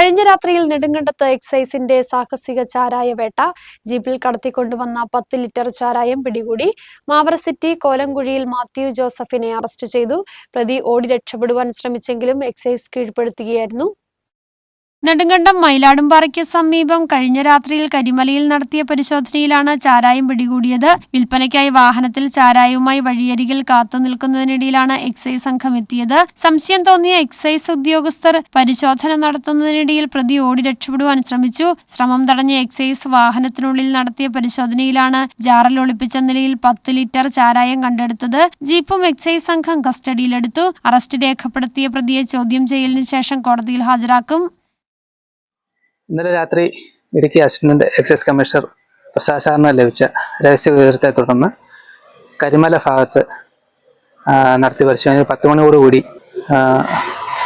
കഴിഞ്ഞ രാത്രിയിൽ നെടുങ്കണ്ടത്ത് എക്സൈസിന്റെ സാഹസിക ചാരായ വേട്ട. ജീപ്പിൽ കടത്തിക്കൊണ്ടുവന്ന പത്ത് ലിറ്റർ ചാരായം പിടികൂടി. മാവറ സിറ്റി കോലംകുഴിയിൽ മാത്യു ജോസഫിനെ അറസ്റ്റ് ചെയ്തു. പ്രതി ഓടി രക്ഷപ്പെടുവാൻ ശ്രമിച്ചെങ്കിലും എക്സൈസ് കീഴ്പ്പെടുത്തുകയായിരുന്നു. നെടുങ്കണ്ടം മയിലാടുംപാറയ്ക്ക് സമീപം കഴിഞ്ഞ രാത്രിയിൽ കരിമലയിൽ നടത്തിയ പരിശോധനയിലാണ് ചാരായം പിടികൂടിയത്. വിൽപ്പനയ്ക്കായി വാഹനത്തിൽ ചാരായവുമായി വഴിയരികിൽ കാത്തു നിൽക്കുന്നതിനിടയിലാണ് എക്സൈസ് സംഘം എത്തിയത്. സംശയം തോന്നിയ എക്സൈസ് ഉദ്യോഗസ്ഥർ പരിശോധന നടത്തുന്നതിനിടയിൽ പ്രതി ഓടി രക്ഷപ്പെടുവാൻ ശ്രമിച്ചു. ശ്രമം തടഞ്ഞ എക്സൈസ് വാഹനത്തിനുള്ളിൽ നടത്തിയ പരിശോധനയിലാണ് ജാറിൽ ഒളിപ്പിച്ച നിലയിൽ പത്ത് ലിറ്റർ ചാരായം കണ്ടെടുത്തത്. ജീപ്പും എക്സൈസ് സംഘം കസ്റ്റഡിയിലെടുത്തു. അറസ്റ്റ് രേഖപ്പെടുത്തിയ പ്രതിയെ ചോദ്യം ചെയ്യലിന് ശേഷം കോടതിയിൽ ഹാജരാക്കും. ഇന്നലെ രാത്രി Idukki assistant excise commissioner Prasad സാറിന് ലഭിച്ച രഹസ്യ വിവരത്തെ തുടർന്ന് കരിമല ഭാഗത്ത് നടത്തി പരിശോധനയിൽ പത്ത് മണിയോടുകൂടി ആ,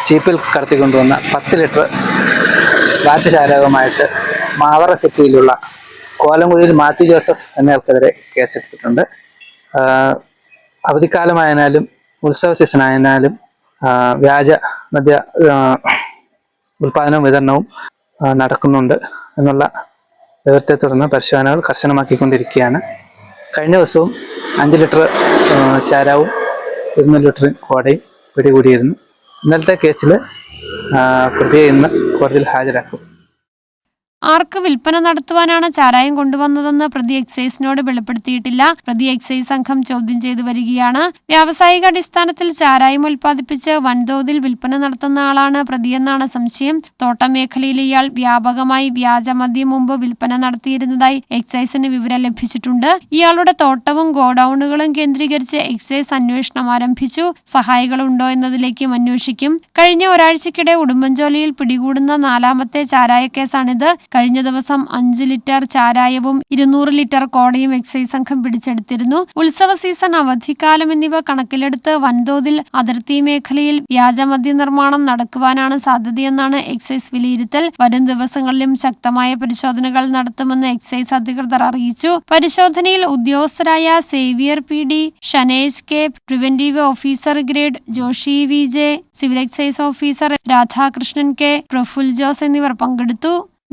ജീപ്പിൽ കടത്തിക്കൊണ്ടുവന്ന പത്ത് ലിറ്റർ വാറ്റ് ചാരകമായിട്ട് മാവറ സിറ്റിയിലുള്ള കോലംകുഴിയിൽ മാത്യു ജോസഫ് എന്നയാൾക്കെതിരെ കേസെടുത്തിട്ടുണ്ട്. അവധിക്കാലമായതിനാലും ഉത്സവ സീസൺ ആയതിനാലും വ്യാജ മദ്യ ഉൽപാദനവും വിതരണവും നടക്കുന്നുണ്ട് എന്നുള്ള വിവരത്തെ തുടർന്ന് പരിശോധനകൾ കർശനമാക്കിക്കൊണ്ടിരിക്കുകയാണ്. കഴിഞ്ഞ ദിവസവും അഞ്ച് ലിറ്റർ ചാരാവും ഇരുന്നൂറ് ലിറ്റർ കോടയും പിടികൂടിയിരുന്നു. ഇന്നലത്തെ കേസിൽ പ്രതിയെ ഇന്ന് കോടതിയിൽ ഹാജരാക്കും. ആർക്ക് വിൽപ്പന നടത്തുവാനാണ് ചാരായം കൊണ്ടുവന്നതെന്ന് പ്രതി എക്സൈസിനോട് വെളിപ്പെടുത്തിയിട്ടില്ല. പ്രതി എക്സൈസ് സംഘം ചോദ്യം ചെയ്തു വരികയാണ്. വ്യാവസായിക അടിസ്ഥാനത്തിൽ ചാരായം ഉൽപ്പാദിപ്പിച്ച് വൻതോതിൽ വിൽപ്പന നടത്തുന്ന ആളാണ് പ്രതിയെന്നാണ് സംശയം. തോട്ടം മേഖലയിൽ ഇയാൾ വ്യാപകമായി വ്യാജമദ്യം മുമ്പ് വിൽപ്പന നടത്തിയിരുന്നതായി എക്സൈസിന് വിവരം ലഭിച്ചിട്ടുണ്ട്. ഇയാളുടെ തോട്ടവും ഗോഡൌണുകളും കേന്ദ്രീകരിച്ച് എക്സൈസ് അന്വേഷണം ആരംഭിച്ചു. സഹായികളുണ്ടോ എന്നതിലേക്കും അന്വേഷിക്കും. കഴിഞ്ഞ ഒരാഴ്ചക്കിടെ ഉടുമ്പൻചോലയിൽ പിടികൂടുന്ന നാലാമത്തെ ചാരായ കേസാണിത്. കഴിഞ്ഞ ദിവസം അഞ്ച് ലിറ്റർ ചാരായവും ഇരുന്നൂറ് ലിറ്റർ കോടയും എക്സൈസ് സംഘം പിടിച്ചെടുത്തിരുന്നു. ഉത്സവ സീസൺ അവധിക്കാലം എന്നിവ കണക്കിലെടുത്ത് വൻതോതിൽ അതിർത്തി മേഖലയിൽ വ്യാജമദ്യ നിർമ്മാണം നടക്കുവാനാണ് സാധ്യതയെന്നാണ് എക്സൈസ് വിലയിരുത്തൽ. വരും ദിവസങ്ങളിലും ശക്തമായ പരിശോധനകൾ നടത്തുമെന്ന് എക്സൈസ് അധികൃതർ അറിയിച്ചു. പരിശോധനയിൽ ഉദ്യോഗസ്ഥരായ Xavier P D Shanej K preventive officer grade Joshi V J civil excise officer Radhakrishnan K Praful Jose എന്നിവർ പങ്കെടുത്തു.